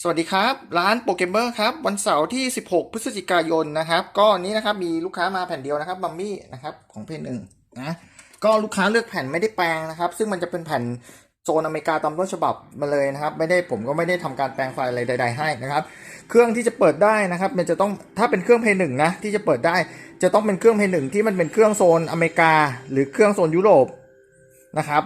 สวัสดีครับ ร้านโปเกมเมอร์ครับ วันเสาร์ที่ 16 พฤศจิกายนนะครับ ก็นี้นะครับมีลูกค้ามาแผ่นเดียวนะครับบัมมี่นะครับของเพจหนึ่งนะก็ลูกค้าเลือกแผ่นไม่ได้แปลงนะครับ ซึ่งมันจะเป็นแผ่นโซนอเมริกาตามต้นฉบับมาเลยนะครับ ไม่ได้ผมก็ไม่ได้ทำการแปลงไฟล์อะไรใด ๆ ให้นะครับ เครื่องที่จะเปิดได้นะครับ มันจะต้องถ้าเป็นเครื่องเพย์หนึ่งนะที่จะเปิดได้ จะต้องเป็นเครื่องเพย์หนึ่งที่มันเป็นเครื่องโซนอเมริกา หรือเครื่องโซนยุโรปนะครับ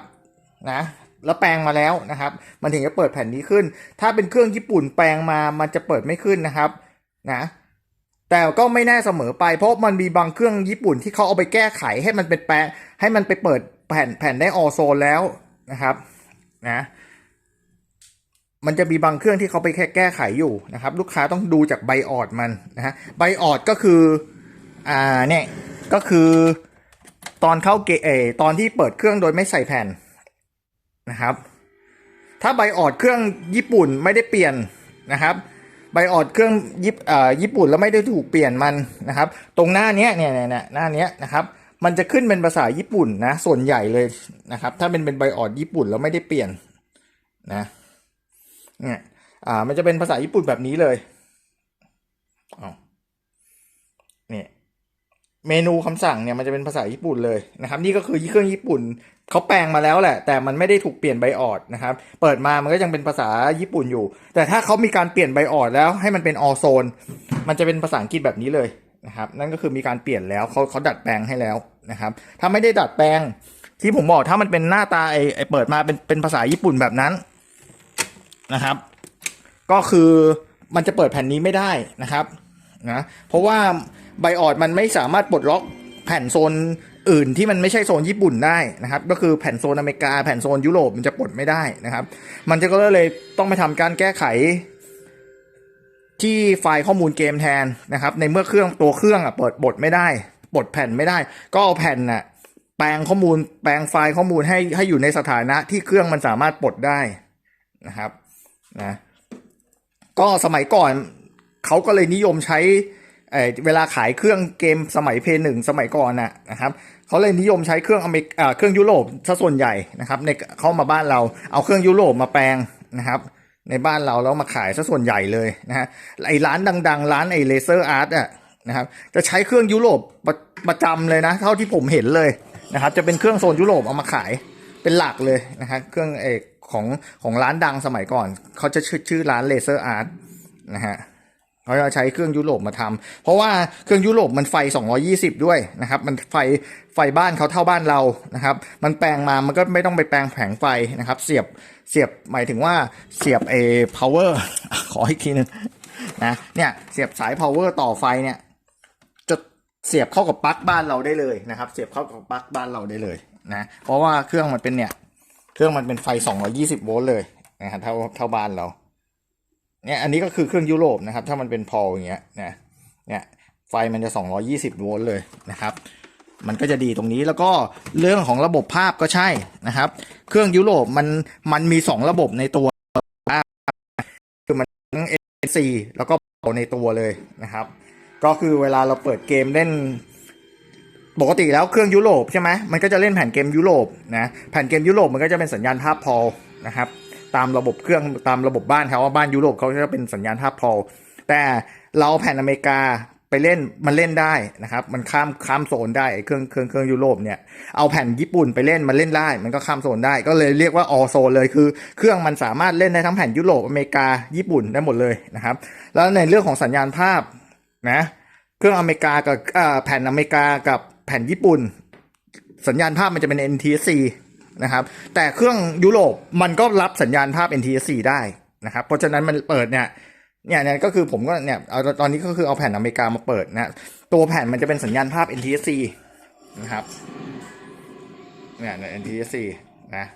นะ แล้วแปลงมาแล้วนะครับ มันถึงจะเปิดแผ่นนี้ขึ้น ถ้าเป็นเครื่องญี่ปุ่นแปลงมามันจะเปิดไม่ขึ้นนะครับนะแต่ก็ไม่แน่เสมอไป เพราะมันมีบางเครื่องญี่ปุ่นที่เขาเอาไปแก้ไขให้มันเป็นแปลงให้มันไปเปิดแผ่นแผ่นได้ออโซนแล้วนะครับนะมันจะมีบางเครื่องที่เขาไปแค่แก้ไขอยู่นะครับ ลูกค้าต้องดูจากใบออดมันนะฮะใบออดก็คืออ่าเนี่ยก็คือตอนเข้าเกเอตอนที่เปิดเครื่องโดยไม่ใส่แผ่น นะครับ ถ้าใบออดเครื่องญี่ปุ่นไม่ได้เปลี่ยนนะครับ ใบออดเครื่องญี่อ่ญี่ปุ่นแล้วไม่ได้ถูกเปลี่ยนมันนะครับ ตรงหน้าเนี้ยเนี่ยเนี่ยหน้าเนี้ยนะครับ มันจะขึ้นเป็นภาษาญี่ปุ่นนะส่วนใหญ่เลยนะครับ ถ้าเป็นเป็นใบออดญี่ปุ่นแล้วไม่ได้เปลี่ยนนะเนี่ยอ่ามันจะเป็นภาษาญี่ปุ่นแบบนี้เลยเอเนี่ย เมนูคำสั่งเนี่ยมันจะเป็นภาษาญี่ปุ่นเลยนะครับ นี่ก็คือเครื่องญี่ปุ่นเขาแปลงมาแล้วแหละ แต่มันไม่ได้ถูกเปลี่ยนใบออดนะครับ เปิดมามันก็ยังเป็นภาษาญี่ปุ่นอยู่ แต่ถ้าเขามีการเปลี่ยนใบออดแล้วให้มันเป็นออโซนมันจะเป็นภาษาอังกฤษแบบนี้เลยนะครับ นั่นก็คือมีการเปลี่ยนแล้วเขาเขาดัดแปลงให้แล้วนะครับ ถ้าไม่ได้ดัดแปลงที่ผมบอกถ้ามันเป็นหน้าตาไอไอเปิดมาเป็นเป็นภาษาญี่ปุ่นแบบนั้นนะครับ ก็คือมันจะเปิดแผ่นนี้ไม่ได้นะครับนะเพราะว่า ไบออดมันไม่สามารถปลดล็อกแผ่นโซนอื่นที่มันไม่ใช่โซนญี่ปุ่นได้นะครับ ก็คือแผ่นโซนอเมริกาแผ่นโซนยุโรปมันจะปลดไม่ได้นะครับ มันจะก็เลยต้องไปทำการแก้ไข ที่ไฟล์ข้อมูลเกมแทนนะครับ ในเมื่อเครื่องตัวเครื่องอะเปิดบทไม่ได้ปลดแผ่นไม่ได้ ก็เอาแผ่นน่ะแปลงข้อมูลแปลงไฟล์ข้อมูลให้ให้อยู่ในสถานะที่เครื่องมันสามารถปลดได้นะครับนะก็สมัยก่อนเขาก็เลยนิยมใช้ เอเวลาขายเครื่องเกมสมัยเพย์หนึ่งสมัยก่อนนะนะครับเขาเลยนิยมใช้เครื่องอเมริกเครื่องยุโรปซะส่วนใหญ่นะครับในเข้ามาบ้านเราเอาเครื่องยุโรปมาแปลงนะครับในบ้านเราแล้วมาขายซะส่วนใหญ่เลยนะฮะไอ้ร้านดัง ๆ ร้านไอ้เลเซอร์อาร์ตอะนะครับจะใช้เครื่องยุโรปประประจำเลยนะ เท่าที่ผมเห็นเลยนะครับจะเป็นเครื่องโซนยุโรปเอามาขายเป็นหลักเลยนะครับเครื่องเอกของของร้านดังสมัยก่อนเขาจะชื่อชื่อร้านเลเซอร์อาร์ตนะฮะ เขาจะใช้เครื่องยุโรปมาทำเพราะว่าเครื่องยุโรปมันไฟ 220 ด้วยนะครับมันไฟไฟบ้านเขาเท่าบ้านเรานะครับ มันแปลงมามันก็ไม่ต้องไปแปลงแผงไฟนะครับ เสียบเสียบหมายถึงว่าเสียบเอ power ขออีกทีนึงนะเนี่ยเสียบสาย power ต่อไฟเนี่ยจะเสียบเข้ากับปลั๊กบ้านเราได้เลยนะครับ เสียบเข้ากับปลั๊กบ้านเราได้เลยนะเพราะว่าเครื่องมันเป็นเนี่ยเครื่องมันเป็นไฟ 220 โวลต์เลยนะครับเท่าเท่าบ้านเรา เนี่ยอันนี้ก็คือเครื่องยุโรปนะครับ ถ้ามันเป็นพออย่างเงี้ยนะเนี่ยไฟมันจะ 220 โวลต์เลยนะครับ มันก็จะดีตรงนี้แล้วก็เรื่องของระบบภาพก็ใช่นะครับ เครื่องยุโรปมันมันมี 2 ระบบในตัวคือมันทั้ง AC แล้วก็ในตัวเลยนะครับ ก็คือเวลาเราเปิดเกมเล่นปกติแล้วเครื่องยุโรปใช่ไหมมันก็จะเล่นแผ่นเกมยุโรปนะแผ่นเกมยุโรปมันก็จะเป็นสัญญาณภาพพอนะครับ ตามระบบเครื่องตามระบบบ้านเขาว่าบ้านยุโรปเขาจะเป็นสัญญาณภาพพอแต่เราแผ่นอเมริกาไปเล่นมันเล่นได้นะครับ มันข้ามข้ามโซนได้เครื่องเครื่องเครื่องยุโรปเนี่ยเอาแผ่นญี่ปุ่นไปเล่นมันเล่นได้ มันก็ข้ามโซนได้ก็เลยเรียกว่าออโซนเลยคือ เครื่องมันสามารถเล่นได้ทั้งแผ่นยุโรปอเมริกาญี่ปุ่นได้หมดเลยนะครับ แล้วในเรื่องของสัญญาณภาพนะเครื่องอเมริกากับแผ่นอเมริกากับแผ่นญี่ปุ่น สัญญาณภาพมันจะเป็น NTSC นะครับ แต่เครื่องยุโรปมันก็รับสัญญาณภาพ NTSC ได้นะครับ เพราะฉะนั้นมันเปิดเนี่ยเนี่ยเนี่ยก็คือผมก็เนี่ยเอาตอนนี้ก็คือเอาแผ่นอเมริกามาเปิดนะตัวแผ่นมันจะเป็นสัญญาณภาพ NTSC นะครับเนี่ย NTSC นะ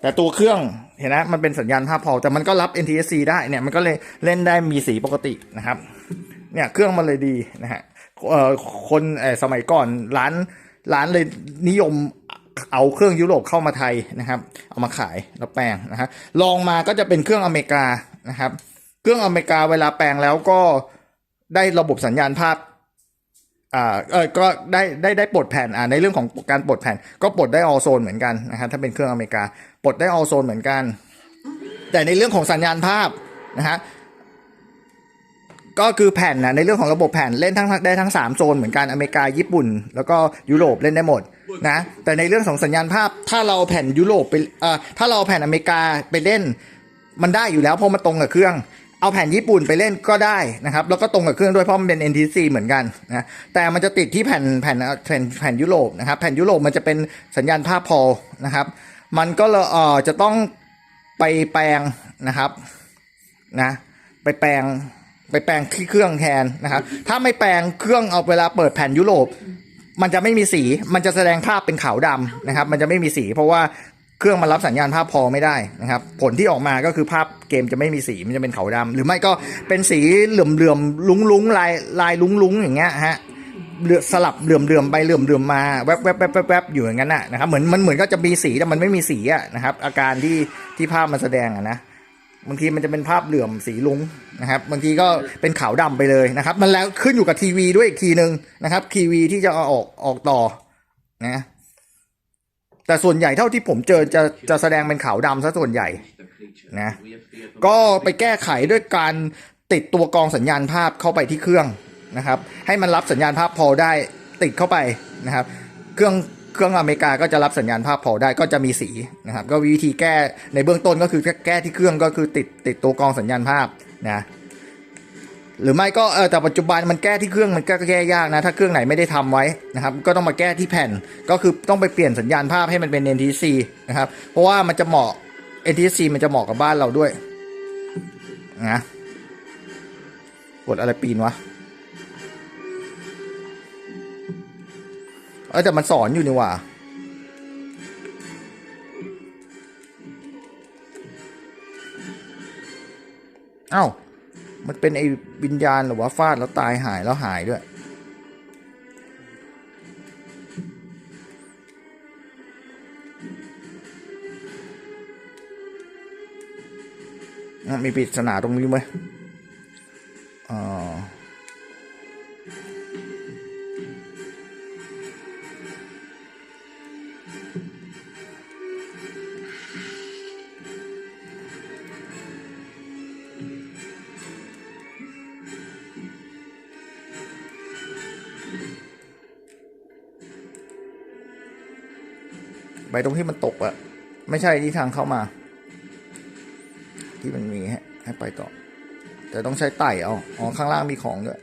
แต่ตัวเครื่องเห็นนะมันเป็นสัญญาณภาพพอแต่มันก็รับ NTSC ได้เนี่ยมันก็เลยเล่นได้มีสีปกตินะครับ เนี่ยเครื่องมันเลยดีนะฮะเอ่อคนสมัยก่อนร้านร้านเลยนิยม เอาเครื่องยุโรปเข้ามาไทยนะครับ เอามาขายแล้วแปลงนะฮะลองมาก็จะเป็นเครื่องอเมริกานะครับ เครื่องอเมริกาเวลาแปลงแล้วก็ได้ระบบสัญญาณภาพอ่าเออก็ได้ได้ได้ปลดแผ่นอ่าในเรื่องของการปลดแผ่น ก็ปลดได้ออโซนเหมือนกันนะฮะถ้าเป็นเครื่องอเมริกาปลดได้ออโซนเหมือนกัน แต่ในเรื่องของสัญญาณภาพนะฮะก็คือแผ่นนะในเรื่องของระบบแผ่นเล่นทั้งได้ทั้ง 3 โซนเหมือนกันอเมริกาญี่ปุ่น แล้วก็ยุโรปเล่นได้หมด นะแต่ในเรื่องของสัญญาณภาพถ้าเราแผ่นยุโรปไปเอ่อถ้าเราแผ่นอเมริกาไปเล่น มันได้อยู่แล้วเพราะมันตรงกับเครื่อง เอาแผ่นญี่ปุ่นไปเล่นก็ได้นะครับ แล้วก็ตรงกับเครื่องด้วยเพราะมันเป็น NTC เหมือนกันนะแต่มันจะติดที่แผ่นแผ่นแผ่นแผ่นยุโรปนะครับแผ่นยุโรปมันจะเป็นสัญญาณภาพพอนะครับ มันก็เลยเอ่อจะต้องไปแปลงนะครับนะไปแปลงไปแปลงที่เครื่องแทนนะครับ ถ้าไม่แปลงเครื่องเอาเวลาเปิดแผ่นยุโรป มันจะไม่มีสี มันจะแสดงภาพเป็นขาวดำนะครับ มันจะไม่มีสี เพราะว่าเครื่องมันรับสัญญาณภาพพอไม่ได้นะครับ ผลที่ออกมาก็คือภาพเกมจะไม่มีสี มันจะเป็นขาวดำหรือไม่ก็เป็นสีเหลื่อมๆลุ้งๆลายลายลุ้งๆอย่างเงี้ยฮะสลับเหลื่อมเลื่อมๆไปเหลื่อมเลื่อมๆมาแวบแวบแวบแวบแวบอยู่อย่างนั้นน่ะนะครับ เหมือนมันเหมือนก็จะมีสีแต่มันไม่มีสีอะนะครับ อาการที่ที่ภาพมันแสดงอะนะ บางทีมันจะเป็นภาพเหลื่อมสีลุงนะครับ บางทีก็เป็นขาวดำไปเลยนะครับ มันแล้วขึ้นอยู่กับทีวีด้วยอีกทีหนึ่งนะครับ ทีวีที่จะเอาออกออกต่อนะแต่ส่วนใหญ่เท่าที่ผมเจอจะจะแสดงเป็นขาวดำซะส่วนใหญ่นะก็ไปแก้ไขด้วยการติดตัวกองสัญญาณภาพเข้าไปที่เครื่องนะครับ ให้มันรับสัญญาณภาพพอได้ติดเข้าไปนะครับ เครื่อง เครื่องอเมริกาก็จะรับสัญญาณภาพพอได้ก็จะมีสีนะครับ ก็วิธีแก้ในเบื้องต้นก็คือแก้ที่เครื่องก็คือติดติดตัวกรองสัญญาณภาพนะหรือไม่ก็เออแต่ปัจจุบันมันแก้ที่เครื่องมันก็แก้ยากนะ ถ้าเครื่องไหนไม่ได้ทำไว้นะครับ ก็ต้องมาแก้ที่แผ่นก็คือต้องไปเปลี่ยนสัญญาณภาพให้มันเป็น NTC นะครับ เพราะว่ามันจะเหมาะ NTC มันจะเหมาะกับบ้านเราด้วยนะกดอะไรปีนวะ เออแต่มันสอนอยู่นี่หว่าเอ้า มันเป็นไอ้วิญญาณหรือว่าฟาดแล้วตายหายแล้วหายด้วย มีปริศนาตรงนี้ไหม ไปตรงที่มันตกอะไม่ใช่ที่ทางเข้ามา ที่มันมีให้ให้ไปต่อ แต่ต้องใช้ไต่เอาอ๋อข้างล่างมีของด้วย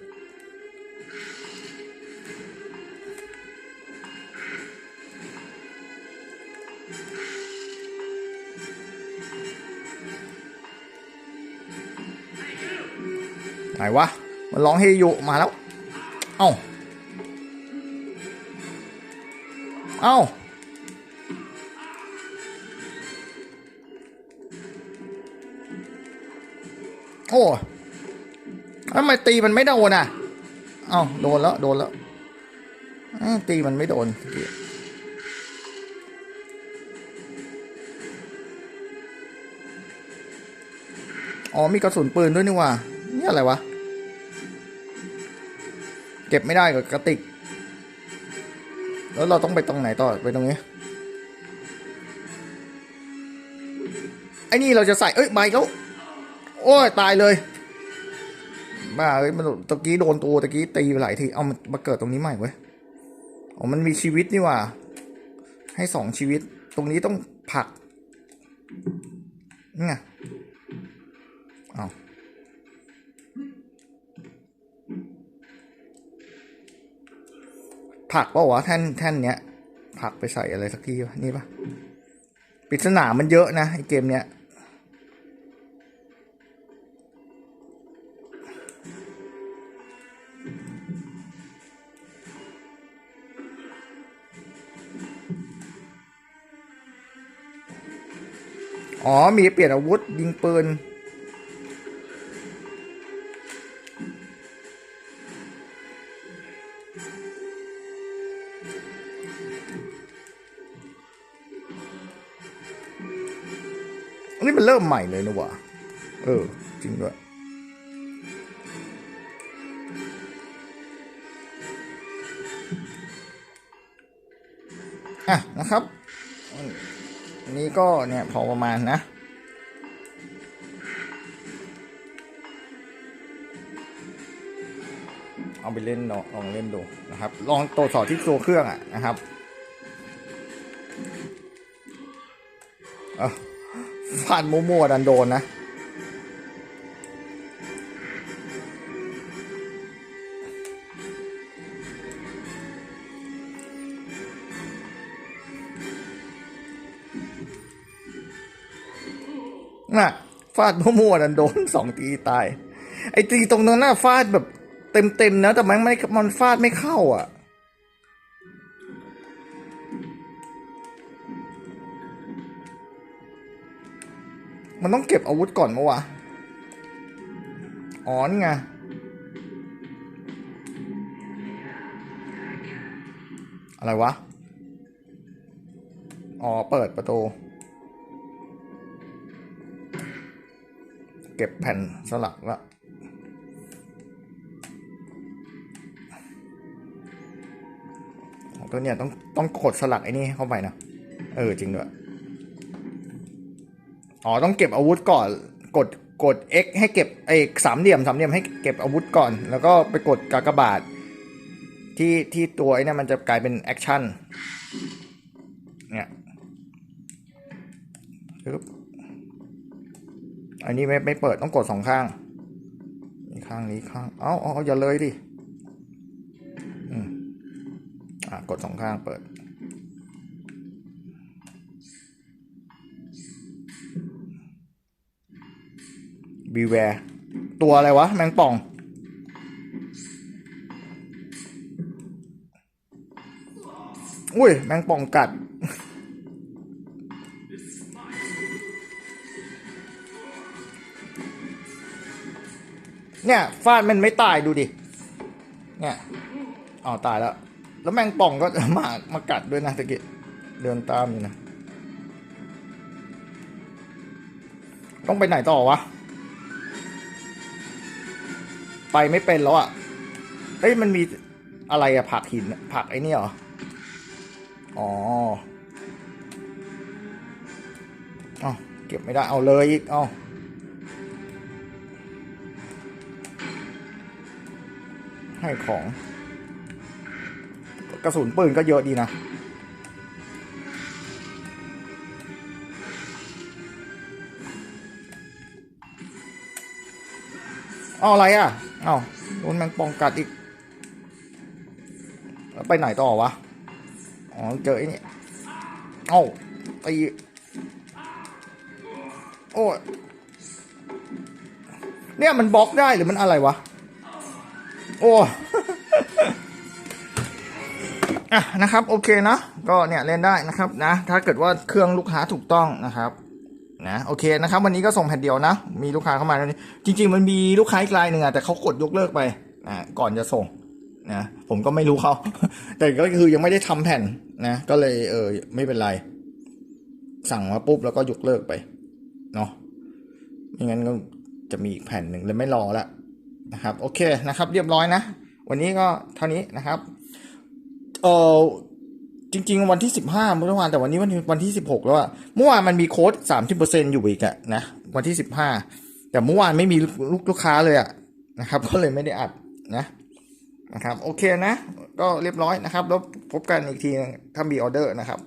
ไหนวะ มันร้องเฮโยมาแล้ว เอ้า เอ้า โอ้ทำไมตีมันไม่โดนอะ เอ้า โดนแล้ว โดนแล้ว ตีมันไม่โดนอ๋อมีกระสุนปืนด้วยนี่ว่า นี่อะไรวะ เก็บไม่ได้กับกระติก แล้วเราต้องไปตรงไหนต่อไปตรงนี้ไอ้นี่เราจะใส่ เอ้ยไปแล้วโอ้ยตายเลยบ้าเอ้ยมันตะกี้โดนตัวตะกี้ตีไปหลายที เอามันมาเกิดตรงนี้ใหม่เว้ยอ๋อมันมีชีวิตนี่ว่า ให้สองชีวิต ตรงนี้ต้องผลักนี่ไงเอา ผักป่าวะแท่นแท่นเนี้ย ผักไปใส่อะไรสักทีวะนี่ปะปริศนามันเยอะนะไอเกมเนี้ยอ๋อ มีเปลี่ยนอาวุธ ยิงปืน อ นี่มันเริ่มใหม่เลยนะวะเออ จริงด้วยอะนะครับ นี่ก็เนี่ยพอประมาณนะ เอาไปเล่นลองลองเล่นดูนะครับ ลองตรวจสอบที่ตัวเครื่องอะนะครับ อะ ฟาดมั่วๆดันโดนนะ น่ะ ฟาดมั่วๆดันโดนสองทีตาย ไอ้ตีตรงนั้นน่ะฟาดแบบเต็มๆนะแต่มันไม่ มันฟาดไม่เข้าอะ มันต้องเก็บอาวุธก่อนมะวะ อ๋อนี่ไง อะไรวะ อ๋อ เปิดประตู เก็บแผ่นสลักละตัวเนี่ยต้องต้องกดสลักไอ้นี่เข้าไปนะ เออ จริงด้วย อ๋อต้องเก็บอาวุธก่อน กดกด X ให้เก็บไอ้สามเหลี่ยมสามเหลี่ยมให้เก็บอาวุธก่อน แล้วก็ไปกดกากบาท ที่ที่ตัวไอ้นี่มันจะกลายเป็นแอคชั่นเนี่ยปึ๊บอันนี้ไม่ไม่เปิดต้องกดสองข้างนี่ข้างนี้ข้างเอาเอาเอาอย่าเลยดิอืมอะกดสองข้างเปิด บีแวร์ตัวอะไรวะ แมงป่อง อุ้ย แมงป่องกัด เนี่ยฟาดมันไม่ตายดูดิ เนี่ยอ๋อตายแล้ว แล้วแมงป่องก็มามากัดด้วยนะตะกี้เดินตามอยู่นะ ต้องไปไหนต่อวะ ไปไม่เป็นแล้วอะ เฮ้ยมันมีอะไรอะผักหินผักไอ้นี่เหรอ อ๋อเอาเก็บไม่ได้เอาเลยอีกเอาให้ของ กระสุนปืนก็เยอะดีนะเอาอะไรอะ เอาโดนแมงปองกัดอีกแล้วไปไหนต่อวะ อ๋อ เจอไอ้นี่ เอาตีโอ้เนี่ยมันบล็อกได้หรือมันอะไรวะ โอ้อะนะครับ โอเคนะ ก็เนี่ยเล่นได้นะครับนะ ถ้าเกิดว่าเครื่องลูกค้าถูกต้องนะครับ นะโอเคนะครับวันนี้ก็ส่งแผ่นเดียวนะ มีลูกค้าเข้ามาแล้วนี่จริง ๆ มันมีลูกค้าอีกรายหนึ่งอะแต่เขากดยกเลิกไปนะก่อนจะส่งนะผมก็ไม่รู้เขาแต่ก็คือยังไม่ได้ทำแผ่นนะก็เลยเออไม่เป็นไร สั่งมาปุ๊บแล้วก็ยกเลิกไปเนาะไม่งั้นก็จะมีอีกแผ่นหนึ่งเลยไม่รอละนะครับ โอเคนะครับ เรียบร้อยนะ วันนี้ก็เท่านี้นะครับเออ จริง ๆ วันที่สิบห้าเมื่อวานแต่วันนี้วันที่วันที่สิบหกแล้วอะเมื่อวานมันมีโค้ดสามสิบเปอร์เซ็นอยู่อีกอะนะวันที่สิบห้าแต่เมื่อวานไม่มีลูกลูกค้าเลยอะนะครับ ก็เลยไม่ได้อัดนะนะครับ โอเคนะ ก็เรียบร้อยนะครับ แล้วพบกันอีกทีถ้ามีออเดอร์นะครับ